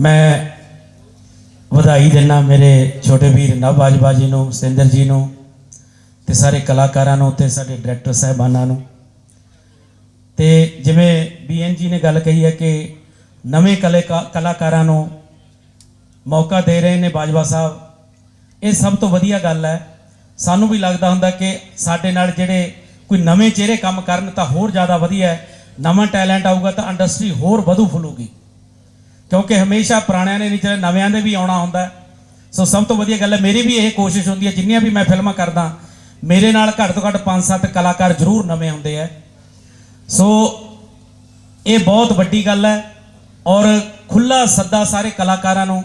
ਮੈਂ ਵਧਾਈ ਦਿੰਦਾ ਮੇਰੇ ਛੋਟੇ ਵੀਰ ਨਵ ਬਾਜਵਾ ਜੀ ਨੂੰ ਸਿੰਦਰ ਜੀ ਨੂੰ ਤੇ ਸਾਰੇ ਕਲਾਕਾਰਾਂ ਨੂੰ ਤੇ ਸਾਡੇ ਡਾਇਰੈਕਟਰ ਸਾਹਿਬਾਨਾਂ ਨੂੰ। ਤੇ ਜਿਵੇਂ ਬੀਐਨ ਜੀ ਨੇ ਗੱਲ ਕਹੀ ਹੈ ਕਿ ਨਵੇਂ ਕਲੇ ਕਲਾਕਾਰਾਂ ਨੂੰ ਮੌਕਾ ਦੇ ਰਹੇ ਨੇ ਬਾਜਵਾ ਸਾਹਿਬ। ਇਹ ਸਭ ਤੋਂ ਵਧੀਆ ਗੱਲ ਹੈ। ਸਾਨੂੰ ਵੀ ਲੱਗਦਾ ਹੁੰਦਾ ਕਿ ਸਾਡੇ ਨਾਲ ਜਿਹੜੇ ਕੋਈ ਨਵੇਂ ਚਿਹਰੇ ਕੰਮ ਕਰਨ ਤਾਂ ਹੋਰ ਜ਼ਿਆਦਾ ਵਧੀਆ ਹੈ। ਨਵਾਂ ਟੈਲੈਂਟ ਆਊਗਾ ਤਾਂ ਇੰਡਸਟਰੀ ਹੋਰ ਵਧੂ ਫੁੱਲੂਗੀ। ਕਿਉਂਕਿ ਹਮੇਸ਼ਾ ਪੁਰਾਣਿਆਂ ਨੇ ਨਹੀਂ ਜਿਹੜੇ ਨਵਿਆਂ ਦੇ ਵੀ ਆਉਣਾ ਹੁੰਦਾ ਸੋ ਸਭ ਤੋਂ ਵਧੀਆ ਗੱਲ ਹੈ, ਮੇਰੀ ਵੀ ਇਹ ਕੋਸ਼ਿਸ਼ ਹੁੰਦੀ ਹੈ, ਜਿੰਨੀਆਂ ਵੀ ਮੈਂ ਫਿਲਮਾਂ ਕਰਦਾ, ਮੇਰੇ ਨਾਲ ਘੱਟ ਤੋਂ ਘੱਟ 5-7 ਕਲਾਕਾਰ ਜ਼ਰੂਰ ਨਵੇਂ ਹੁੰਦੇ ਆ। ਸੋ ਇਹ ਬਹੁਤ ਵੱਡੀ ਗੱਲ ਹੈ ਔਰ ਖੁੱਲਾ ਸੱਦਾ ਸਾਰੇ ਕਲਾਕਾਰਾਂ ਨੂੰ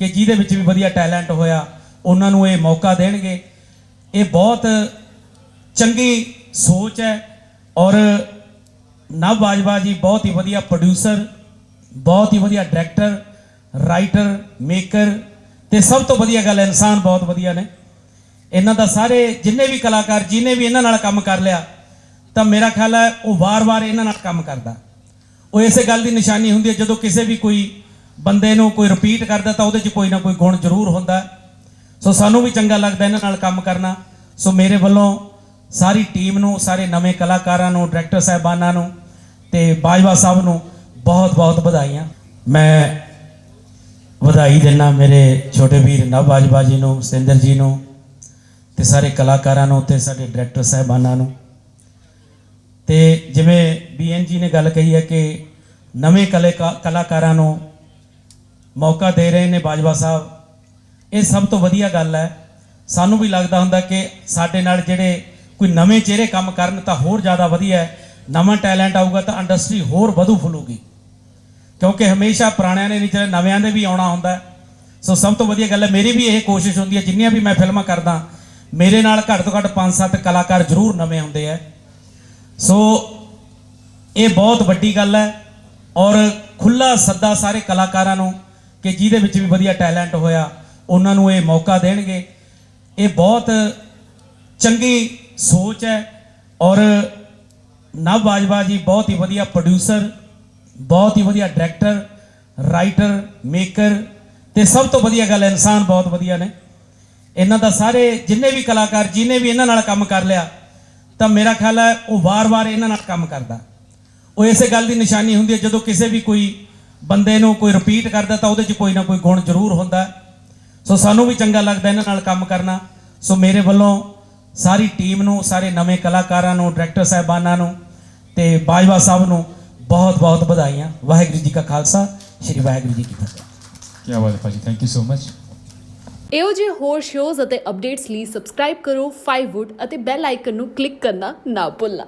ਕਿ ਜਿਹਦੇ ਵਿੱਚ ਵੀ ਵਧੀਆ ਟੈਲੈਂਟ ਹੋਇਆ, ਉਹਨਾਂ ਨੂੰ ਇਹ ਮੌਕਾ ਦੇਣਗੇ। ਇਹ ਬਹੁਤ ਚੰਗੀ ਸੋਚ ਹੈ ਔਰ ਨਵ ਬਾਜਵਾ ਜੀ ਬਹੁਤ ਹੀ ਵਧੀਆ ਪ੍ਰੋਡਿਊਸਰ ਬਹੁਤ ਹੀ ਵਧੀਆ ਡਾਇਰੈਕਟਰ ਰਾਈਟਰ ਮੇਕਰ ਤੇ ਸਭ ਤੋਂ ਵਧੀਆ ਗੱਲ ਇਨਸਾਨ ਬਹੁਤ ਵਧੀਆ ਨੇ। ਇਹਨਾਂ ਦਾ ਸਾਰੇ ਜਿੰਨੇ ਵੀ ਕਲਾਕਾਰ, ਜਿਨੇ ਵੀ ਇਹਨਾਂ ਨਾਲ ਕੰਮ ਕਰ ਲਿਆ, ਤਾਂ ਮੇਰਾ ਖਿਆਲ ਹੈ ਉਹ ਵਾਰ-ਵਾਰ ਇਹਨਾਂ ਨਾਲ ਕੰਮ ਕਰਦਾ। ਉਹ ਇਸੇ ਗੱਲ ਦੀ ਨਿਸ਼ਾਨੀ ਹੁੰਦੀ ਹੈ, ਜਦੋਂ ਕਿਸੇ ਵੀ ਕੋਈ ਬੰਦੇ ਨੂੰ ਕੋਈ ਰਿਪੀਟ ਕਰਦਾ, ਤਾਂ ਉਹਦੇ 'ਚ ਕੋਈ ਨਾ ਕੋਈ ਗੁਣ ਜ਼ਰੂਰ ਹੁੰਦਾ ਸੋ ਸਾਨੂੰ ਵੀ ਚੰਗਾ ਲੱਗਦਾ ਇਹਨਾਂ ਨਾਲ ਕੰਮ ਕਰਨਾ। ਸੋ ਮੇਰੇ ਵੱਲੋਂ ਸਾਰੀ ਟੀਮ ਨੂੰ, ਸਾਰੇ ਨਵੇਂ ਕਲਾਕਾਰਾਂ ਨੂੰ ਡਾਇਰੈਕਟਰ ਸਾਹਿਬਾਨਾਂ ਨੂੰ ਤੇ ਬਾਜਵਾ ਸਾਹਿਬ ਨੂੰ ਬਹੁਤ ਬਹੁਤ ਵਧਾਈਆਂ। ਮੈਂ ਵਧਾਈ ਦਿੰਦਾ ਮੇਰੇ ਛੋਟੇ ਵੀਰ ਨਵ ਬਾਜਵਾ ਜੀ ਨੂੰ ਸਿੰਦਰ ਜੀ ਨੂੰ ਤੇ ਸਾਰੇ ਕਲਾਕਾਰਾਂ ਨੂੰ ਤੇ ਸਾਡੇ ਡਾਇਰੈਕਟਰ ਸਾਹਿਬਾਨਾਂ ਨੂੰ। ਤੇ ਜਿਵੇਂ ਬੀਐਨ ਜੀ ਨੇ ਗੱਲ ਕਹੀ ਹੈ ਕਿ ਨਵੇਂ ਕਲੇ ਕਲਾਕਾਰਾਂ ਨੂੰ ਮੌਕਾ ਦੇ ਰਹੇ ਨੇ ਬਾਜਵਾ ਸਾਹਿਬ। ਇਹ ਸਭ ਤੋਂ ਵਧੀਆ ਗੱਲ ਹੈ। ਸਾਨੂੰ ਵੀ ਲੱਗਦਾ ਹੁੰਦਾ ਕਿ ਸਾਡੇ ਨਾਲ ਜਿਹੜੇ ਕੋਈ ਨਵੇਂ ਚਿਹਰੇ ਕੰਮ ਕਰਨ ਤਾਂ ਹੋਰ ਜ਼ਿਆਦਾ ਵਧੀਆ ਹੈ। ਨਵਾਂ ਟੈਲੈਂਟ ਆਊਗਾ ਤਾਂ ਇੰਡਸਟਰੀ ਹੋਰ ਵਧੂ ਫੁੱਲੂਗੀ। ਕਿਉਂਕਿ ਹਮੇਸ਼ਾ ਪੁਰਾਣਿਆਂ ਨੇ ਨਹੀਂ ਜਿਹੜੇ ਨਵਿਆਂ ਦੇ ਵੀ ਆਉਣਾ ਹੁੰਦਾ ਸੋ ਸਭ ਤੋਂ ਵਧੀਆ ਗੱਲ ਹੈ, ਮੇਰੀ ਵੀ ਇਹ ਕੋਸ਼ਿਸ਼ ਹੁੰਦੀ ਹੈ, ਜਿੰਨੀਆਂ ਵੀ ਮੈਂ ਫਿਲਮਾਂ ਕਰਦਾ, ਮੇਰੇ ਨਾਲ ਘੱਟ ਤੋਂ ਘੱਟ 5-7 ਕਲਾਕਾਰ ਜ਼ਰੂਰ ਨਵੇਂ ਹੁੰਦੇ ਆ। ਸੋ ਇਹ ਬਹੁਤ ਵੱਡੀ ਗੱਲ ਹੈ ਔਰ ਖੁੱਲਾ ਸੱਦਾ ਸਾਰੇ ਕਲਾਕਾਰਾਂ ਨੂੰ ਕਿ ਜਿਹਦੇ ਵਿੱਚ ਵੀ ਵਧੀਆ ਟੈਲੈਂਟ ਹੋਇਆ, ਉਹਨਾਂ ਨੂੰ ਇਹ ਮੌਕਾ ਦੇਣਗੇ। ਇਹ ਬਹੁਤ ਚੰਗੀ ਸੋਚ ਹੈ ਔਰ ਨਵ ਬਾਜਵਾ ਜੀ ਬਹੁਤ ਹੀ ਵਧੀਆ ਪ੍ਰੋਡਿਊਸਰ ਬਹੁਤ ਹੀ ਵਧੀਆ ਡਾਇਰੈਕਟਰ ਰਾਈਟਰ ਮੇਕਰ ਤੇ ਸਭ ਤੋਂ ਵਧੀਆ ਗੱਲ, ਇਨਸਾਨ ਬਹੁਤ ਵਧੀਆ ਨੇ। ਇਹਨਾਂ ਦਾ ਸਾਰੇ ਜਿੰਨੇ ਵੀ ਕਲਾਕਾਰ ਜਿਨੇ ਵੀ ਇਹਨਾਂ ਨਾਲ ਕੰਮ ਕਰ ਲਿਆ, ਤਾਂ ਮੇਰਾ ਖਿਆਲ ਹੈ ਉਹ ਵਾਰ-ਵਾਰ ਇਹਨਾਂ ਨਾਲ ਕੰਮ ਕਰਦਾ। ਉਹ ਇਸੇ ਗੱਲ ਦੀ ਨਿਸ਼ਾਨੀ ਹੁੰਦੀ ਹੈ, ਜਦੋਂ ਕਿਸੇ ਵੀ ਕੋਈ ਬੰਦੇ ਨੂੰ ਕੋਈ ਰਿਪੀਟ ਕਰਦਾ, ਤਾਂ ਉਹਦੇ 'ਚ ਕੋਈ ਨਾ ਕੋਈ ਗੁਣ ਜ਼ਰੂਰ ਹੁੰਦਾ। ਸੋ ਸਾਨੂੰ ਵੀ ਚੰਗਾ ਲੱਗਦਾ ਇਹਨਾਂ ਨਾਲ ਕੰਮ ਕਰਨਾ। ਸੋ ਮੇਰੇ ਵੱਲੋਂ ਸਾਰੀ ਟੀਮ ਨੂੰ, ਸਾਰੇ ਨਵੇਂ ਕਲਾਕਾਰਾਂ ਨੂੰ ਡਾਇਰੈਕਟਰ ਸਾਹਿਬਾਨਾਂ ਨੂੰ ਤੇ ਬਾਜਵਾ ਸਾਹਿਬ ਨੂੰ ਬਹੁਤ ਬਹੁਤ ਵਧਾਈਆਂ। ਵਾਹਿਗੁਰੂ ਜੀ ਕਾ ਖਾਲਸਾ ਸ੍ਰੀ ਵਾਹਿਗੁਰੂ ਜੀ ਕੀ ਫਤਿਹ। ਕੀ ਬਾਤ ਹੈ ਭਾਜੀ ਥੈਂਕ ਯੂ ਸੋ ਮਚ ਇਹੋ ਜਿਹੇ ਹੋਰ ਸ਼ੋਜ਼ ਅਤੇ ਅਪਡੇਟਸ ਲਈ ਸਬਸਕ੍ਰਾਈਬ ਕਰੋ 5wood ਅਤੇ ਬੈਲ ਆਈਕਨ ਨੂੰ ਕਲਿੱਕ ਕਰਨਾ ਨਾ ਭੁੱਲਣਾ।